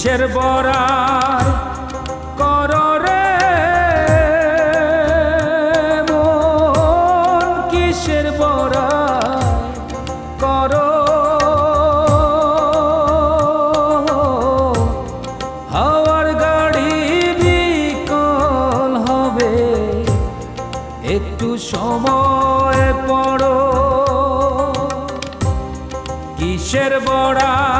কিসের বড়াই কর রে। মন কিসের বড়াই কর। হাওয়ার গাড়ি বিকল হবে। একটু সময় পড়ো। কিসের বড়াই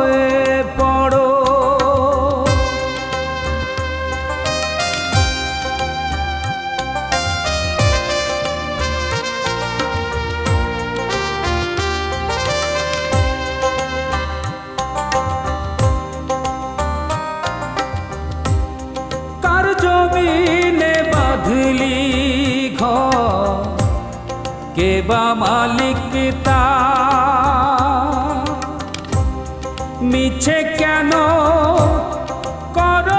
কে বা মালিক তা মিছে কেন কর?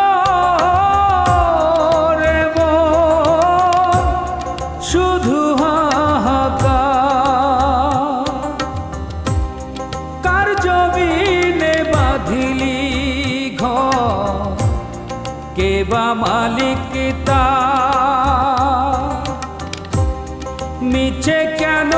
শুধু কার জমিনে বাঁধিলি ঘর? কে বা মালিক তা মিছে কেন?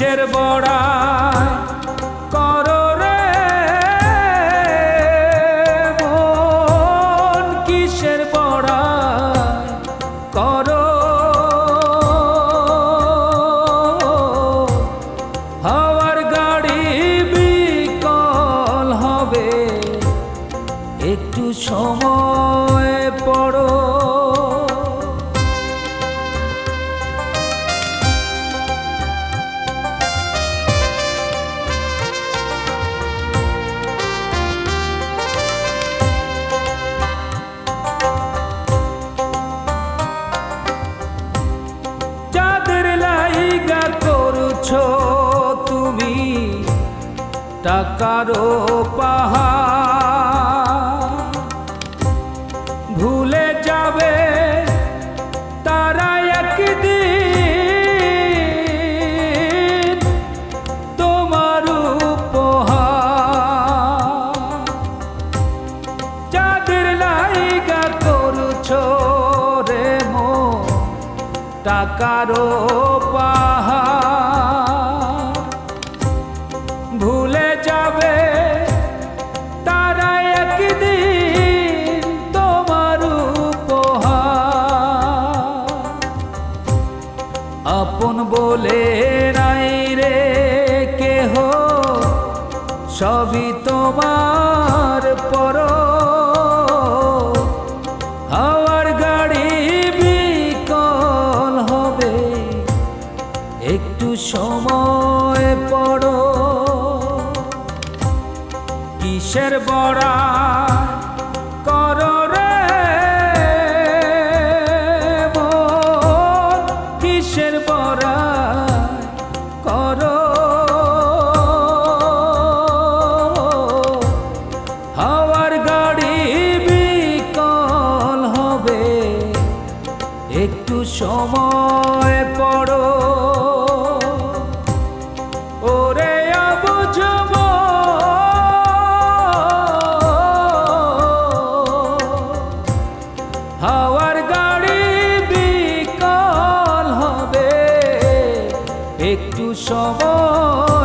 কিসের বড়াই টাকারও পাহা ভুলে যাবে তারা একদিন তোমার উপহার। লাইগা করছ রে মো টাকারও পাহাড়। সময় পড়ো। কিসের বড়া করো রে? কিসের বড়া করো? হাওয়ার গাড়ি বিকল হবে। একটু সময় একটু সময়